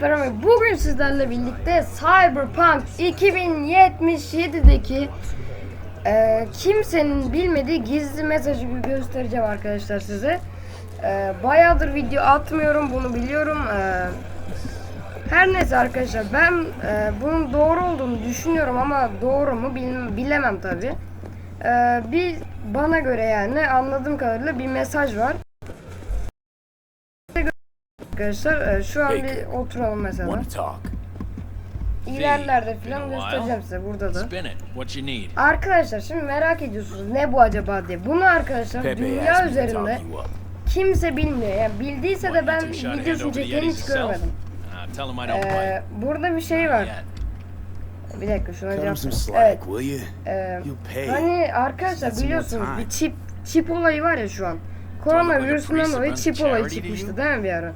Merhaba, Bugün sizlerle birlikte Cyberpunk 2077'deki e, kimsenin bilmediği gizli mesajı göstereceğim arkadaşlar size. E, bayağıdır video atmıyorum bunu biliyorum. E, her neyse arkadaşlar ben e, bunun doğru olduğunu düşünüyorum ama doğru mu bil- bilemem tabi. E, bir bana göre yani anladığım kadarıyla bir mesaj var. Arkadaşlar e, şu an bir oturalım mesela. İlerlerde while. göstereceğim size burada da. Arkadaşlar şimdi merak ediyorsunuz ne bu acaba diye. Bunu arkadaşlar dünya üzerinde kimse bilmiyor. Yani bildiyse de ben videosunu çekeni hiç görmedim. Uh, Ee, burada bir şey var. Bir dakika şuna cevap Evet. e, pay. hani arkadaşlar biliyorsunuz bir çip çip olayı var ya şu an. Koronavirüsünden dolayı çip olayı çıkmıştı değil mi bir ara?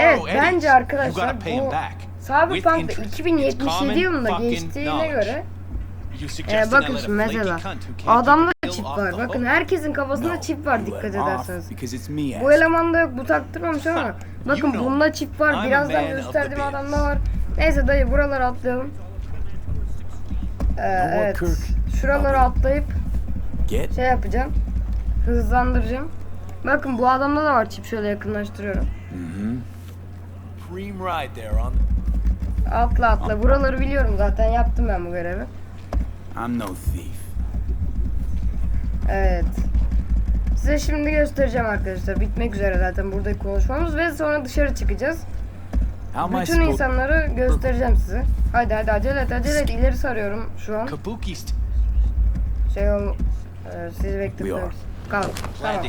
Evet bence arkadaşlar bu back. Cyberpunk With interest. It's 2077 common yılında geçtiğine göre Ee, bakın şimdi mesela adamda çip var. Bakın herkesin kafasında çip var dikkat ederseniz. Bu elemanda yok bu taktırmamış ama bakın bunda çip var. Birazdan gösterdiğim adamda var. Neyse dayı buraları atlayalım. Ee, evet. Şuraları atlayıp şey yapacağım. Hızlandıracağım. Bakın bu adamda da var çip şöyle yakınlaştırıyorum. Cream ride there on Atla atla. Buraları biliyorum zaten yaptım ben bu görevi. I'm no thief. Evet. Size şimdi göstereceğim arkadaşlar. Bitmek üzere zaten buradaki konuşmamız ve sonra dışarı çıkacağız. How Bütün insanları göstereceğim size. Hadi hadi acele et acele et. İleri sarıyorum şu an. Kabuki's Şey ol... E, sizi We are. bekletiyoruz. Kal. glad Tamam.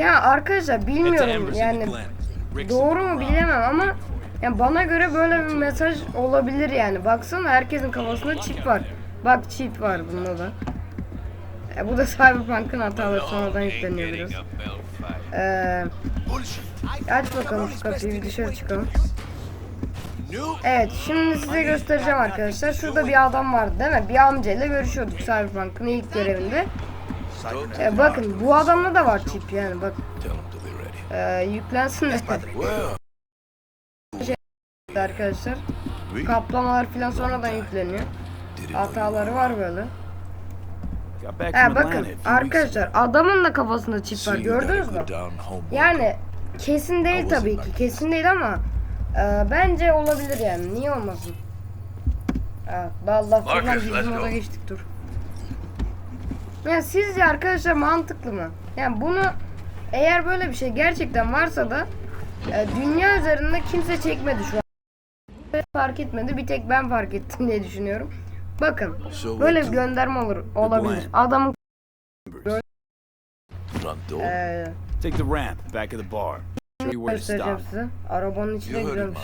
Ya arkadaşlar bilmiyorum yani doğru mu bilemem ama yani bana göre böyle bir mesaj olabilir yani. Baksana herkesin kafasında çip var. Bak çip var bunda da. E, bu da Cyberpunk'ın hataları sonradan yükleniyor biraz. Ee, aç bakalım şu kapıyı bir dışarı çıkalım. Evet şimdi size göstereceğim arkadaşlar. Şurada bir adam vardı değil mi? Bir amcayla görüşüyorduk Cyberpunk'ın ilk görevinde. Ee, bakın bu adamda da var çip yani bak. Ee, yüklensin de arkadaşlar. Kaplamalar falan sonradan yükleniyor. Hataları var böyle. From bakın arkadaşlar adamın da kafasında çip var gördünüz mü? Yani kesin değil tabii ki kesin değil ama e, bence olabilir yani niye olmasın? Allah falan Marcus, bizim moda geçtik dur. Yani sizce arkadaşlar mantıklı mı? Yani bunu eğer böyle bir şey gerçekten varsa da e, dünya üzerinde kimse çekmedi şu an. Fark etmedi bir tek ben fark ettim diye düşünüyorum. Bakın böyle bir gönderme olur olabilir. Adamın Front door. e, Take the ramp back of the bar. Show you where to göstereceğim stop. size. Arabanın içine You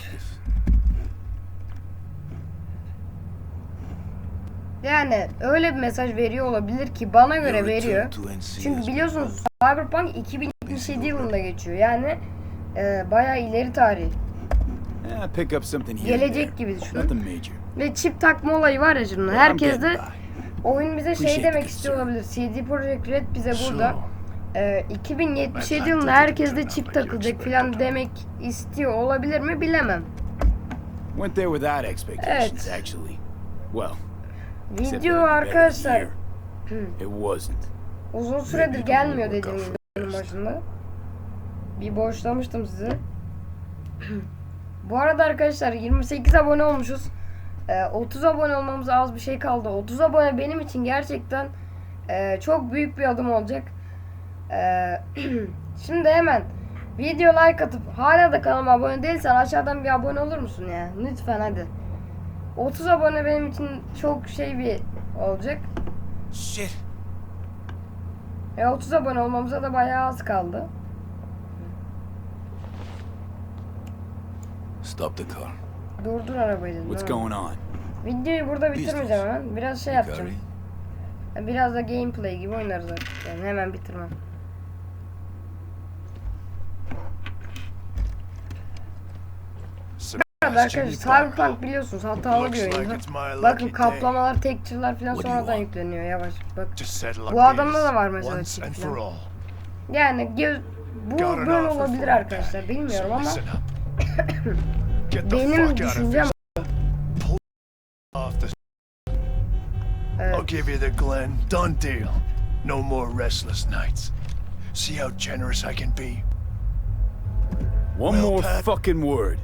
Yani öyle bir mesaj veriyor olabilir ki bana göre veriyor. Çünkü biliyorsunuz Cyberpunk 2077 yılında geçiyor. Yani e, bayağı ileri tarih. Gelecek gibi major. Ve çip takma olayı var ya şimdi. I'm Herkes de oyun bize şey demek istiyor olabilir. CD Projekt Red bize burada e, 2077 yılında herkes de çip takılacak falan demek istiyor olabilir mi bilemem. Evet. Video arkadaşlar wasn't. uzun süredir gelmiyor dediğim gibi başında. Bir boşlamıştım size. Bu arada arkadaşlar 28 abone olmuşuz. Ee, 30 abone olmamız az bir şey kaldı. 30 abone benim için gerçekten e, çok büyük bir adım olacak. Ee, şimdi hemen video like atıp hala da kanalıma abone değilsen aşağıdan bir abone olur musun ya? Lütfen hadi. 30 abone benim için çok şey bir olacak. Shit. E 30 abone olmamıza da bayağı az kaldı. stop the car. Durdur arabayı dedim. What's going on? Videoyu burada bitirmeyeceğim hemen. Biraz şey yapacağım. Biraz da gameplay gibi oynarız artık. Yani hemen bitirmem. Arada arkadaşlar Cyberpunk biliyorsunuz hatalı bir oyun. Bakın kaplamalar, texture'lar falan sonradan yükleniyor yavaş. Bak. Bu adamda da var mesela once çip and falan. for all. Yani göz, bu böyle olabilir arkadaşlar. Bilmiyorum ama Benim düşüncem. I'll give you the Glen. Done deal. No more restless nights. See how generous I can be. One Well, more Pat- fucking word,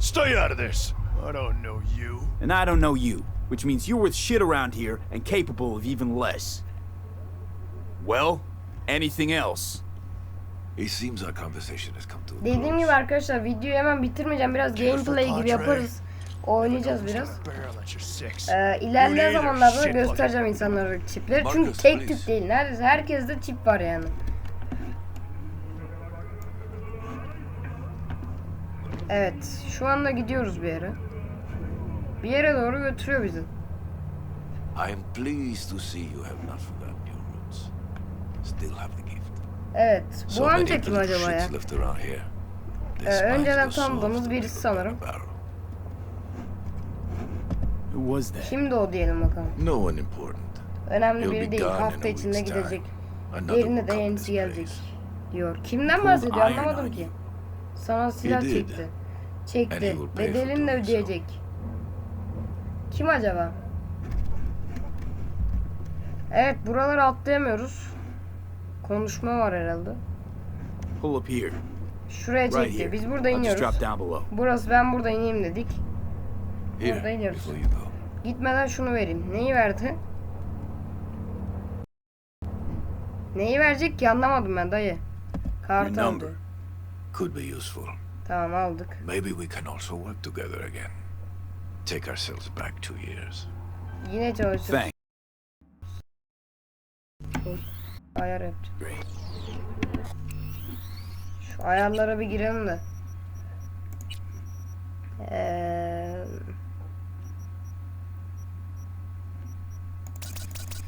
Stay out of this. I don't know you. and I don't know you, which means you're worth shit around here and capable of even less. Well, anything else? It seems our conversation has come to a Dediğim gibi arkadaşlar videoyu hemen bitirmeyeceğim. Biraz gameplay gibi yaparız. Oynayacağız biraz. Ee, ilerleyen zamanlarda da göstereceğim insanlara çipleri. Çünkü tek tip değil. Neredeyse herkeste çip var yani. Evet. Şu anda gidiyoruz bir yere. Bir yere doğru götürüyor bizi. I am pleased to see you have not forgotten your roots. Still have the gift. Evet. Bu amca kim acaba ya? Ee, önceden tanıdığımız birisi sanırım. barrel. Who was that? Kimdi o diyelim bakalım. No one important. Önemli biri değil. Hafta içinde gidecek. Yerine de yenisi gelecek. Diyor. Kimden bahsediyor anlamadım ki. Sana silah did. çekti. Çekti. Bedelini de ödeyecek. Kim acaba? Evet buraları atlayamıyoruz. Konuşma var herhalde. Pull up here, Şuraya çekti. Biz burada iniyoruz. Burası ben burada ineyim dedik. Burada iniyoruz. Gitmeden şunu vereyim. Neyi verdi? Neyi verecek ki anlamadım ben dayı. Kart Your number. aldı. Could be useful. Tamam aldık. Maybe we can also work together again. Take ourselves back two years. Yine çalışıyoruz. Thanks. Ayar yapacağım. Şu ayarlara bir girelim de. Eee...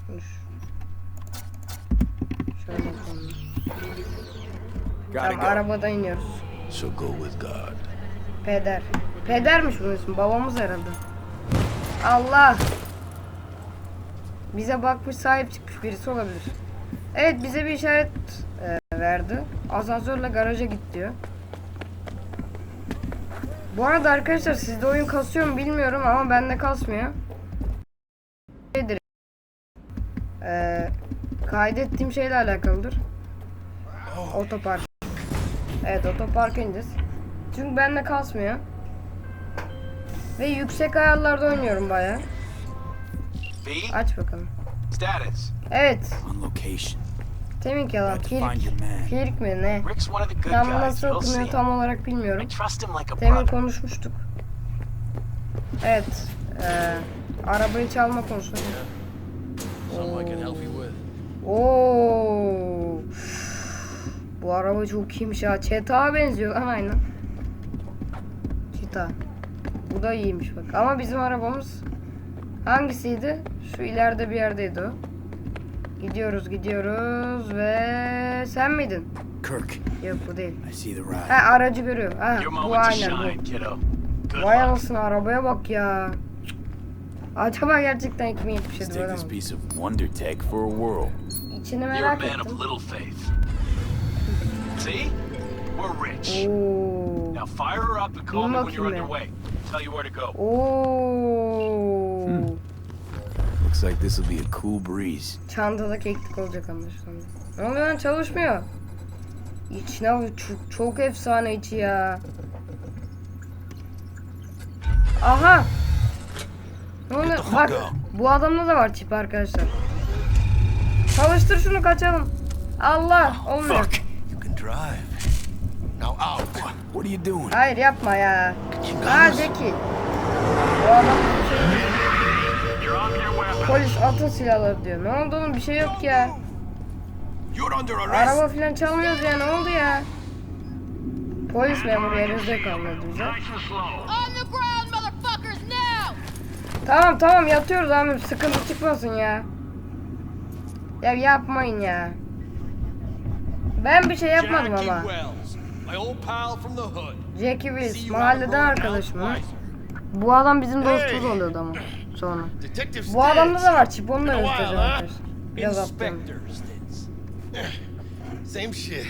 Dur. Şöyle yapalım. Tamam go. arabada iniyoruz. So go with God. Peder. Pedermiş bunun ismi. Babamız herhalde. Allah. Bize bakmış sahip çıkmış birisi olabilir. Evet bize bir işaret e, verdi. Asansörle garaja git diyor. Bu arada arkadaşlar sizde oyun kasıyor mu bilmiyorum ama bende kasmıyor. Şeydir. E, kaydettiğim şeyle alakalıdır. Otopark. Evet otoparka ineceğiz. Çünkü bende kasmıyor. Ve yüksek ayarlarda oynuyorum baya. Aç bakalım. Status. Evet. On location. Temin yalan. Man. Firik mi ne? Tam nasıl okunuyor tam olarak bilmiyorum. Temin konuşmuştuk. Evet. eee, arabayı çalma you with. Oo. Bu araba çok iyiymiş ha. Çeta'ya benziyor lan aynen. Çita. Bu da iyiymiş bak. Ama bizim arabamız hangisiydi? Şu ileride bir yerdeydi o. Gidiyoruz gidiyoruz ve sen miydin? Kirk, Yok bu değil. Ha aracı görüyor. Ha bu aynen bu. Vay anasını arabaya bak ya. Acaba gerçekten 2077 Let's böyle mi? İçini merak ettim. See? We're rich. Oo. Now fire her up and call me when you're underway. Tell you where to go. Oo. Looks like this will be a cool breeze. Çantada keklik olacak anlaşılan. Ne oluyor lan çalışmıyor. İçine çok, çok efsane içi ya. Aha. Ne oluyor? Bak bu adamda da var çip arkadaşlar. Çalıştır şunu kaçalım. Allah olmuyor. Fuck! Drive. Now out. What are you doing? Hayır yapma ya. Ha adam şey Polis atın silahları diyor. Ne oldu oğlum bir şey yok ya. You're under arrest. Araba falan çalmıyoruz ya ne oldu ya? Polis memuru yerinizde kalmadı bize. On the ground, motherfuckers, now! Tamam tamam yatıyoruz abi sıkıntı çıkmasın ya. Ya yapmayın ya. Ben bir şey yapmadım ama. Jackie Wills mahalleden arkadaşım. Bu adam bizim dostumuz oluyordu ama sonra. Bu adamda da var çip onu da göstereceğim arkadaşlar. Biraz Stitz. Same shit.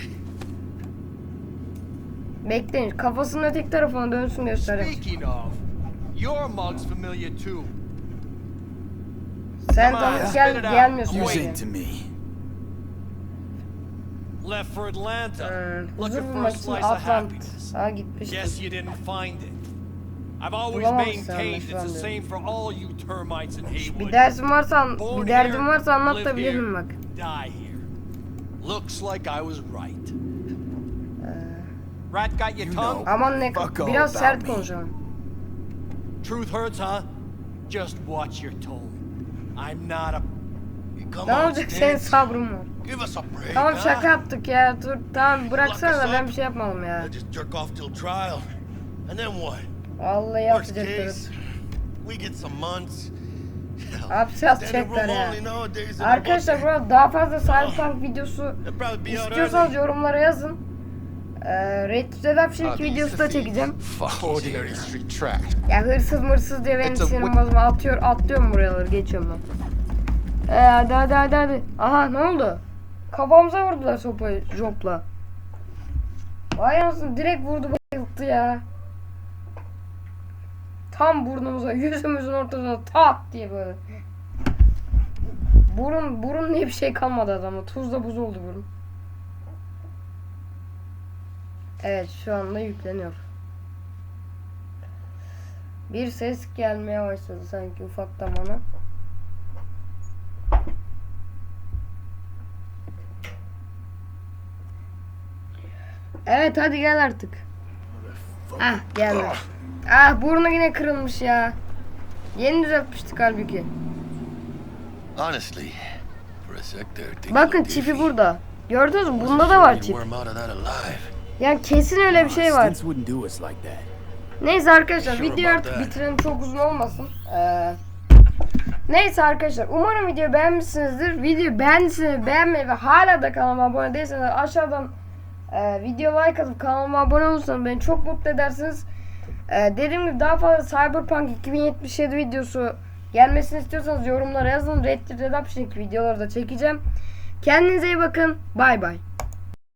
Bekleyin kafasının öteki tarafına dönsün göstereyim. Sen spit gel gelmiyorsun. Left for Atlanta. Huzur Looking for a slice of happiness. Guess you didn't find it. I've always maintained it's the same for all you termites in Bir Haywood. dersin varsa bir derdin here, varsa live anlatabilirim here, bak. Die here. Looks like I was right. Rat got your You tongue? Aman ne biraz about sert me. konuşalım. Truth hurts, huh? Just watch your tone. I'm not a Ne olacak senin sabrın var. Tamam şaka yaptık ya. Dur tamam bıraksana da ben bir şey yapmadım ya. Vallahi months. Hapse atacaklar ya. Arkadaşlar burada daha fazla Cyberpunk videosu be out istiyorsanız yorumlara yazın. Ee, Red Dead Redemption 2 videosu da çekeceğim. Ya hırsız mırsız diye a sinirim atıyor atlıyorum buraları geçiyorum ben. Ee, hadi hadi hadi hadi. Aha ne oldu? Kafamıza vurdular sopayı jopla. Vay anasını direkt vurdu bayılttı ya. Tam burnumuza yüzümüzün ortasına tak diye böyle. Burun burun diye bir şey kalmadı adamda. Tuzla buz oldu burun. Evet şu anda yükleniyor. Bir ses gelmeye başladı sanki ufaktan bana. Evet hadi gel artık. Ah geldi. Ah burnu yine kırılmış ya. Yeni düzeltmiştik halbuki. Honestly, for a sec there, things Bakın çipi burada. Gördünüz mü? Bunda da var çip. Yani kesin öyle bir şey var. Neyse arkadaşlar video artık bitirelim çok uzun olmasın. Ee, neyse arkadaşlar umarım video beğenmişsinizdir. Video beğendiyseniz beğenmeyi ve hala da kanalıma abone değilseniz aşağıdan e, video like atıp kanalıma abone olursanız beni çok mutlu edersiniz. Ee, dediğim gibi daha fazla Cyberpunk 2077 videosu gelmesini istiyorsanız yorumlara yazın. Red Dead Redemption 2 videoları da çekeceğim. Kendinize iyi bakın. Bay bay.